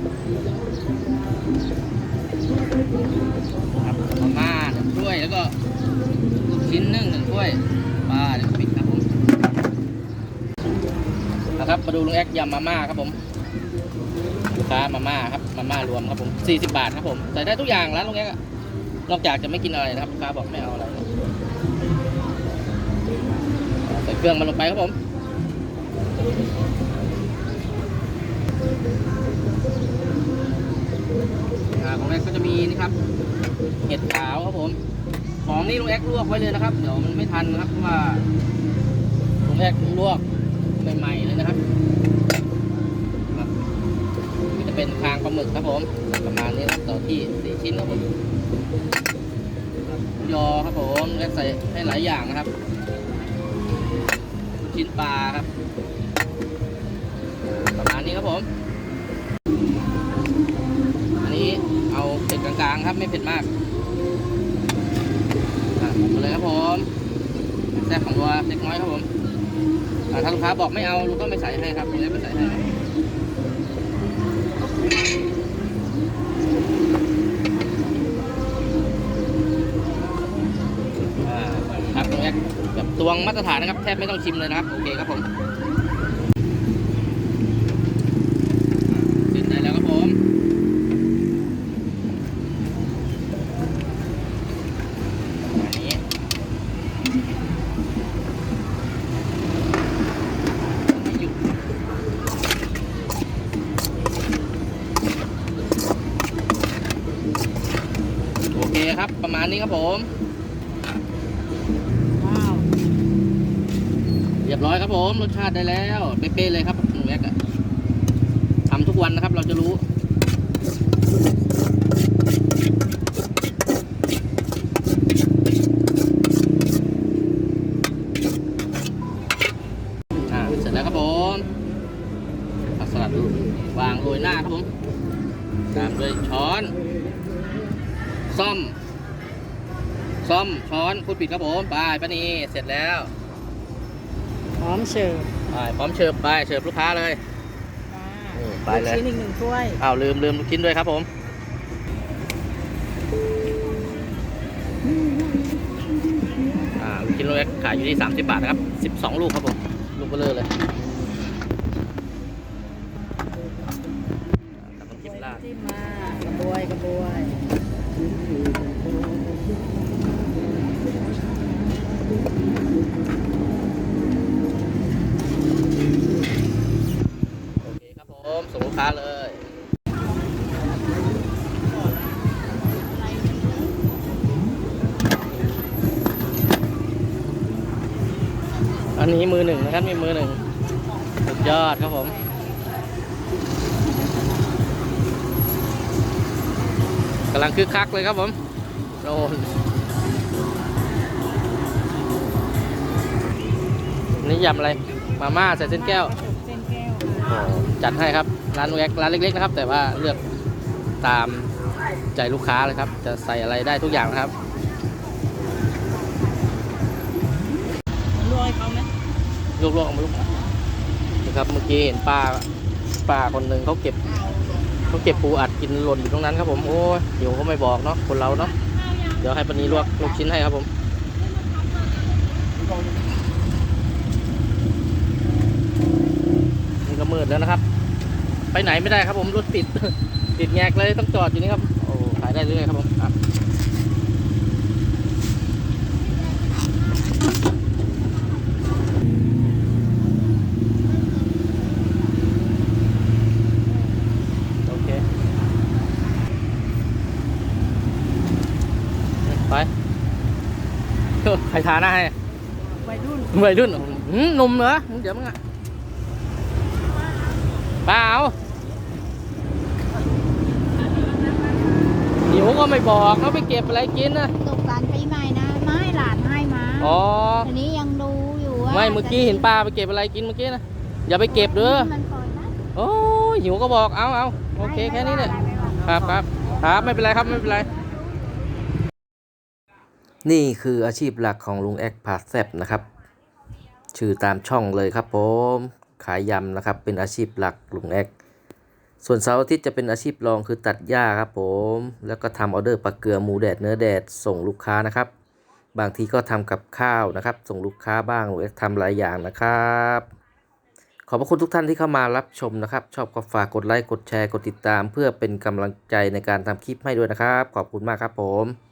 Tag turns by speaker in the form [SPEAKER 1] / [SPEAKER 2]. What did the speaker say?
[SPEAKER 1] ครับมาม่าหนึ่งถ้วยแล้วก็ลูกชิ้นนึ่งหนึ่งถ้วยปลาเดี๋ยวปิดครับผมนะครับมาดูลุงแอกยำมาม่าครับผมลูกค้ามาม่าครับมาม่ารวมครับผม40บาทครับผมใส่ได้ทุกอย่างร้านลุงแอกนอกจากจะไม่กินอะไรนะครับลูกค้าบอกไม่เอาอะไรใส่เครื่องมันลงไปครับผม อ่าของแรกก็จะมี นี่ครับ เห็ดขาวครับผม ของนี่ลุงแอกลวกไว้เลยนะครับ เดี๋ยวมันไม่ทันนะครับเพราะว่าลุงแอกลวกใหม่ๆเลยนะครับมันี่จะเป็นคางปลาหมึกครับผม ประมาณนี้นะครับต่อที่สี่ชิ้นครับผมครับยอครับผมแอกใส่ให้หลายอย่างนะครับ ชิ้นปลาครับ ประมาณนี้ครับผมางครับไม่เผ็ดมากอะมาเลยครับผมแซ่บของตัวเล็กน้อยครับผมถ้าลูกค้าบอกไม่เอาลูกก็ไม่ใส่ให้ครับไม่ได้ไม่ใส่ให้ครับอ่าครับตรงนี้แบบตวงมาตรฐานนะครับแทบไม่ต้องชิมเลยนะครับโอเคครับผมเสร็จได้แล้วครับผม อันนี้ไม่หยุด โอเคครับ ประมาณนี้ครับผม
[SPEAKER 2] ว้าว
[SPEAKER 1] เรียบร้อยครับผมรสชาติได้แล้วเป๊ะๆเลยครับหนูแรกอะทำทุกวันนะครับ เราจะรู้อ่าเสร็จแล้วครับผมผักสลัดวางโรยหน้าครับผมตามด้วยช้อนซ่อม ซ่อมช้อนพูดผิดครับผมไปป้านีเสร็จแล้ว
[SPEAKER 2] พร้อมเสิร์ฟ
[SPEAKER 1] ไปพร้อมเชิญไปเชิญลูกค้าเลยนี่ไปเลย
[SPEAKER 2] กชิ้นอีกหนึ่งถ้วย
[SPEAKER 1] อ้าวลืมลืมลูกชิ้นด้วยครับผม อ่าลูกชิ้นโลเล็กขายอยู่ที่ 30 บาทนะครับ 12 ลูกครับผมลูกเบลอเลยทำน้ำจิ้มราด
[SPEAKER 2] จิ้มมากระบวยกระบวย
[SPEAKER 1] นนี้มือหนึ่งนะครับมีมือหนึ่งสุดยอดครับผมกำลังคึกคักเลยครับผมโน่นนี่ยำอะไร มาม่าใส่เส้นแก้ว
[SPEAKER 2] เส้นแก้ว
[SPEAKER 1] โอ้จัดให้ครับ ร้านแวกร้านเล็กๆนะครับ แต่ว่าเลือกตามใจลูกค้าเลยครับ จะใส่อะไรได้ทุกอย่างนะครับ
[SPEAKER 2] ลวก
[SPEAKER 1] ๆเอามาลูกนะครับ เมื่อกี้เห็นป้าป้าคนหนึ่งเขาเก็บเขาเก็บปูอัดกินหล่นอยู่ตรงนั้นครับผมโอ้ยเดี๋ยวก็ไม่บอกเนาะคนเราเนาะเดี๋ยวให้ปนีลวกลูกชิ้นให้ครับผมนี่ก็มืดแล้วนะครับ ไปไหนไม่ได้ครับผมรถติดติดแงกเลยต้องจอดอยู่นี่ครับโอ้ขายได้เรื่อยครับผมอะโอเค ไป เฮ้ย ใครทาหน้าให้
[SPEAKER 2] วัยรุ่น
[SPEAKER 1] วัยรุ่นหืมหนุ่มเหรอเดี๋ยวมึงอะเปล่าหิวก็ไม่บอกเขาไปเก็บอะไรกินนะ
[SPEAKER 3] ตกสารปีใหม่นะไม้หลานให้มา
[SPEAKER 1] อ๋อ
[SPEAKER 3] ทีนี้ยังดูอยู่ว่า
[SPEAKER 1] ไม่เมื่อกี้เห็นป้าไปเก็บอะไรกินเมื่อกี้นะอย่าไปเก็บเด้อ
[SPEAKER 3] มันก่อนนะ
[SPEAKER 1] โอ้ยหิวก็บอกเอาเอาโอเคแค่นี้เนี่ยครับครับครับไม่เป็นไรครับไม่เป็นไร นี่คืออาชีพหลักของลุงแอกผาแซบนะครับ ชื่อตามช่องเลยครับผมขายยำนะครับ เป็นอาชีพหลักลุงแอกส่วนเสาร์อาทิตย์จะเป็นอาชีพรองคือตัดหญ้าครับผม แล้วก็ทำออเดอร์ปลาเกลือหมูแดดเนื้อแดดส่งลูกค้านะครับ บางทีก็ทำกับข้าวนะครับ ส่งลูกค้าบ้างหรือทำหลายอย่างนะครับ ขอบพระคุณทุกท่านที่เข้ามารับชมนะครับ ชอบก็ฝากกดไลค์กดแชร์กดติดตาม เพื่อเป็นกำลังใจในการทำคลิปให้ด้วยนะครับ ขอบคุณมากครับผม